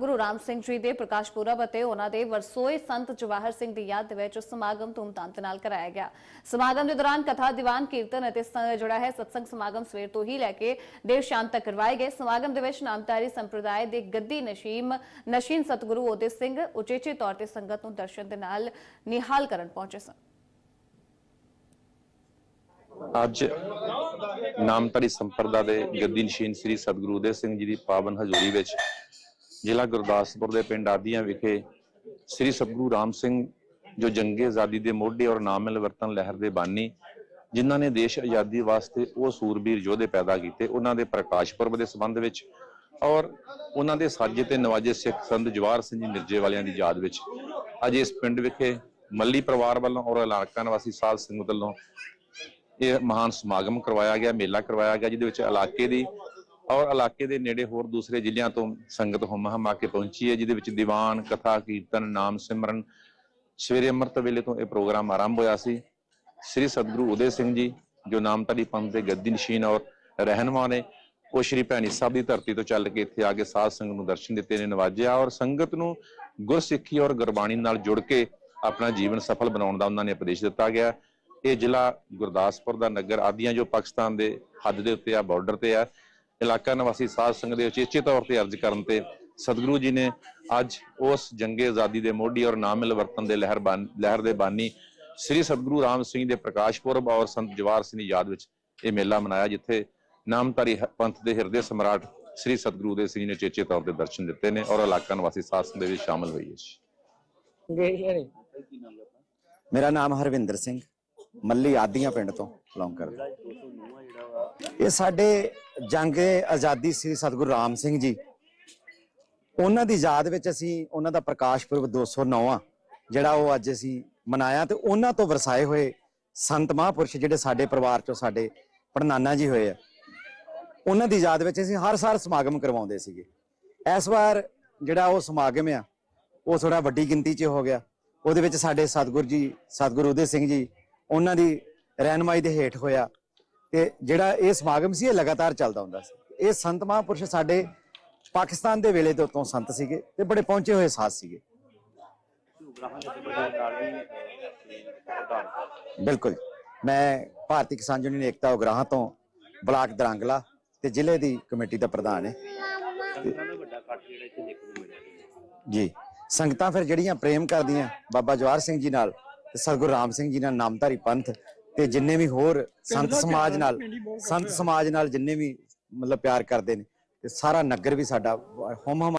ਸਤਿਗੁਰੂ ਰਾਮ ਸਿੰਘ ਜੀ ਦੇ ਪ੍ਰਕਾਸ਼ ਪੁਰਬ ਅਤੇ ਉਹਨਾਂ ਦੇ ਵਰਸੋਏ ਸੰਤ ਜਵਾਹਰ ਸਿੰਘ ਦੀ ਯਾਦ ਦੇ ਵਿੱਚ ਸਮਾਗਮ ਧੂਮਧਾਮ ਨਾਲ ਕਰਾਇਆ ਗਿਆ। ਸਮਾਗਮ ਦੇ ਦੌਰਾਨ ਕਥਾ, ਦੀਵਾਨ, ਕੀਰਤਨ ਅਤੇ ਜਿਹੜਾ ਹੈ ਸਤਸੰਗ ਸਮਾਗਮ ਸਵੇਰ ਤੋਂ ਹੀ ਲੈ ਕੇ ਦੇਰ ਸ਼ਾਮ ਤੱਕ ਕਰਵਾਏ ਗਏ। ਸਮਾਗਮ ਦੇ ਵਿੱਚ ਨਾਮਧਾਰੀ ਸੰਪਰਦਾਇ ਦੇ ਗੱਦੀ ਨਸ਼ੀਮ, ਨਸ਼ੀਨ ਸਤਿਗੁਰੂ ਉਦੇ ਸਿੰਘ ਉਚੇਚੇ ਤੌਰ ਤੇ ਸੰਗਤ ਨੂੰ ਦਰਸ਼ਨ ਦੇ ਨਾਲ ਨਿਹਾਲ ਕਰਨ ਪਹੁੰਚੇ ਸਨ। ਅੱਜ ਨਾਮਧਾਰੀ ਸੰਪਰਦਾ ਦੇ ਗੱਦੀ ਨਸ਼ੀਨ ਸ੍ਰੀ ਸਤਿਗੁਰੂ ਉਦੇ ਸਿੰਘ ਜੀ ਦੀ ਪਾਵਨ ਹਜ਼ੂਰੀ ਵਿੱਚ ਜ਼ਿਲ੍ਹਾ ਗੁਰਦਾਸਪੁਰ ਦੇ ਪਿੰਡ ਆਦੀਆਂ ਵਿਖੇ ਸ੍ਰੀ ਸਤਿਗੁਰੂ ਰਾਮ ਸਿੰਘ, ਜੋ ਜੰਗੇ ਆਜ਼ਾਦੀ ਦੇ ਮੋਢੀ ਔਰ ਨਾਮਿਲ ਮਿਲਵਰਤਨ ਲਹਿਰ ਦੇ ਬਾਨੀ, ਜਿਨ੍ਹਾਂ ਨੇ ਦੇਸ਼ ਆਜ਼ਾਦੀ ਵਾਸਤੇ ਉਹ ਸੂਰਬੀਰ ਯੋਧੇ ਪੈਦਾ ਕੀਤੇ, ਉਹਨਾਂ ਦੇ ਪ੍ਰਕਾਸ਼ ਪੁਰਬ ਦੇ ਸੰਬੰਧ ਵਿੱਚ ਔਰ ਉਹਨਾਂ ਦੇ ਸਾਜੇ ਤੇ ਨਵਾਜੇ ਸਿੱਖ ਸੰਤ ਜਵਾਹਰ ਸਿੰਘ ਜੀ ਮਿਰਜ਼ੇ ਵਾਲਿਆਂ ਦੀ ਯਾਦ ਵਿੱਚ। ਅੱਜ ਇਸ ਪਿੰਡ ਵਿਖੇ ਮੱਲੀ ਪਰਿਵਾਰ ਵੱਲੋਂ ਔਰ ਇਲਾਕਾ ਨਿਵਾਸੀ ਸਾਧ ਸਿੰਘ ਵੱਲੋਂ ਇਹ ਮਹਾਨ ਸਮਾਗਮ ਕਰਵਾਇਆ ਗਿਆ, ਮੇਲਾ ਕਰਵਾਇਆ ਗਿਆ, ਜਿਹਦੇ ਵਿੱਚ ਇਲਾਕੇ ਦੀ ਔਰ ਇਲਾਕੇ ਦੇ ਨੇੜੇ ਹੋਰ ਦੂਸਰੇ ਜ਼ਿਲ੍ਹਿਆਂ ਤੋਂ ਸੰਗਤ ਹੁਮ ਹਮਾ ਕੇ ਪਹੁੰਚੀ ਹੈ, ਜਿਹਦੇ ਵਿੱਚ ਦੀਵਾਨ, ਕਥਾ, ਕੀਰਤਨ, ਨਾਮ ਸਿਮਰਨ। ਸਵੇਰੇ ਅੰਮ੍ਰਿਤ ਵੇਲੇ ਤੋਂ ਇਹ ਪ੍ਰੋਗਰਾਮ ਆਰੰਭ ਹੋਇਆ ਸੀ। ਸ੍ਰੀ ਸਤਿਗੁਰੂ ਉਦੇ ਸਿੰਘ ਜੀ, ਜੋ ਨਾਮਧਾਰੀ ਪੰਥ ਦੇ ਗੱਦੀ ਨਸ਼ੀਨ ਔਰ ਰਹਿਨਮਾ ਨੇ, ਉਹ ਸ਼੍ਰੀ ਭੈਣੀ ਸਾਹਿਬ ਦੀ ਧਰਤੀ ਤੋਂ ਚੱਲ ਕੇ ਇੱਥੇ ਆ ਕੇ ਸਾਧ ਸੰਗਤ ਨੂੰ ਦਰਸ਼ਨ ਦਿੱਤੇ ਨੇ ਨਵਾਜਿਆ ਔਰ ਸੰਗਤ ਨੂੰ ਗੁਰਸਿੱਖੀ ਔਰ ਗੁਰਬਾਣੀ ਨਾਲ ਜੁੜ ਕੇ ਆਪਣਾ ਜੀਵਨ ਸਫਲ ਬਣਾਉਣ ਦਾ ਉਹਨਾਂ ਨੇ ਉਪਦੇਸ਼ ਦਿੱਤਾ ਗਿਆ। ਇਹ ਜ਼ਿਲ੍ਹਾ ਗੁਰਦਾਸਪੁਰ ਦਾ ਨਗਰ, ਆਦੀਆਂ ਜੋ ਪਾਕਿਸਤਾਨ ਦੇ ਹੱਦ ਦੇ ਉੱਤੇ ਆ ਬਾਰਡਰ ਤੇ ਆ। ਇਲਾਕਾ ਨਿਵਾਸੀ ਸਾਧ ਸੰਗਤ ਦੇ ਉਚੇਚੇ ਤੌਰ ਤੇ ਅਰਜ਼ ਕਰਨ ਤੇ ਸਤਿਗੁਰੂ ਜੀ ਨੇ ਅੱਜ ਉਸ ਜੰਗੇ ਆਜ਼ਾਦੀ ਦੇ ਮੋਢੀ ਔਰ ਨਾਮ ਮਿਲਵਰਤਨ ਦੇ ਲਹਿਰ ਲਹਿਰ ਦੇ ਬਾਨੀ ਸ੍ਰੀ ਸਤਿਗੁਰੂ ਰਾਮ ਸਿੰਘ ਦੇ ਪ੍ਰਕਾਸ਼ ਪੁਰਬ ਔਰ ਸੰਤ ਜਵਾਹਰ ਸਿੰਘ ਦੀ ਯਾਦ ਵਿੱਚ ਇਹ ਮੇਲਾ ਮਨਾਇਆ, ਜਿੱਥੇ ਨਾਮਧਾਰੀ ਪੰਥ ਦੇ ਹਿਰਦੇ ਸਮਰਾਟ ਸ੍ਰੀ ਸਤਿਗੁਰੂ ਦੇ ਸਿੰਘ ਨੇ ਚੇਚੇ ਤੌਰ ਤੇ ਦਰਸ਼ਨ ਦਿੱਤੇ ਨੇ ਔਰ ਇਲਾਕਾ ਨਿਵਾਸੀ ਸਾਧ ਦੇ ਵਿੱਚ ਸ਼ਾਮਲ ਹੋਈ ਹੈ ਜੀ। ਮੇਰਾ ਨਾਮ ਹਰਵਿੰਦਰ ਸਿੰਘ। ਮੱਲੀ ਆਦੀਆਂ ਪਿੰਡ ਤੋਂ ਬਿਲੋਂਗ ਕਰਦਾ। ਇਹ ਸਾਡੇ ਜੰਗ ਆਜ਼ਾਦੀ ਸ੍ਰੀ ਸਤਿਗੁਰੂ ਰਾਮ ਸਿੰਘ ਜੀ। ਉਹਨਾਂ ਦੀ ਯਾਦ ਵਿੱਚ ਅਸੀਂ ਉਹਨਾਂ ਦਾ ਪ੍ਰਕਾਸ਼ ਪੁਰਬ 209 ਆ, ਜਿਹੜਾ ਉਹ ਅੱਜ ਅਸੀਂ ਮਨਾਇਆ ਤੇ ਉਹਨਾਂ ਤੋਂ ਵਰਸਾਏ ਹੋਏ ਸੰਤ ਮਹਾਂਪੁਰਸ਼ ਜਿਹੜੇ ਸਾਡੇ ਪਰਿਵਾਰ ਚੋਂ ਸਾਡੇ ਪੜਨਾਨਾ ਜੀ ਹੋਏ ਆ। ਉਹਨਾਂ ਦੀ ਯਾਦ ਵਿੱਚ ਅਸੀਂ ਹਰ ਸਾਲ ਸਮਾਗਮ ਕਰਵਾਉਂਦੇ ਸੀਗੇ। ਇਸ ਵਾਰ ਜਿਹੜਾ ਉਹ ਸਮਾਗਮ ਆ, ਉਹ ਥੋੜਾ ਵੱਡੀ ਗਿਣਤੀ 'ਚ ਹੋ ਗਿਆ। ਉਹਦੇ ਵਿੱਚ ਸਾਡੇ ਸਤਿਗੁਰ ਜੀ, ਸਤਿਗੁਰੂ ਉਦੇ ਸਿੰਘ ਜੀ ਉਹਨਾਂ ਦੀ ਰਹਿਨਮਾਈ ਦੇ ਹੇਠ ਹੋਇਆ ਤੇ ਜਿਹੜਾ ਇਹ ਸਮਾਗਮ ਸੀ, ਇਹ ਲਗਾਤਾਰ ਚੱਲਦਾ ਹੁੰਦਾ ਸੀ। ਇਹ ਸੰਤ ਮਹਾਂਪੁਰਸ਼ ਸਾਡੇ ਪਾਕਿਸਤਾਨ ਦੇ ਵੇਲੇ ਤੋਂ ਤੋਂ ਸੰਤ ਸੀਗੇ ਤੇ ਬੜੇ ਪਹੁੰਚੇ ਹੋਏ ਸਾਧ ਸੀਗੇ। ਬਿਲਕੁਲ। ਮੈਂ ਭਾਰਤੀ ਕਿਸਾਨ ਯੂਨੀਅਨ ਏਕਤਾ ਉਗਰਾਹਾਂ ਤੋਂ ਬਲਾਕ ਦਰਾਂਗਲਾ ਤੇ ਜ਼ਿਲ੍ਹੇ ਦੀ ਕਮੇਟੀ ਦਾ ਪ੍ਰਧਾਨ ਹੈ। ਜੀ। ਸੰਗਤਾਂ ਫਿਰ ਜਿਹੜੀਆਂ ਪ੍ਰੇਮ ਕਰਦੀਆਂ, ਬਾਬਾ ਜਵਾਹਰ ਸਿੰਘ ਜੀ ਨਾਲ ਤੇ ਸਤਿਗੁਰੂ ਰਾਮ ਸਿੰਘ ਜੀ ਨਾਲ ਨਾਮਧਾਰੀ ਪੰਥ ਤੇ ਜਿੰਨੇ ਵੀ ਹੋਰ ਸੰਤ ਸਮਾਜ ਨਾਲ ਸੰਤ ਸਮਾਜ ਨਾਲ ਜਿੰਨੇ ਵੀ ਮਤਲਬ ਪਿਆਰ ਕਰਦੇ ਨੇ ਤੇ ਸਾਰਾ ਨਗਰ ਵੀ ਸਾਡਾ ਹੁਮ ਹਮ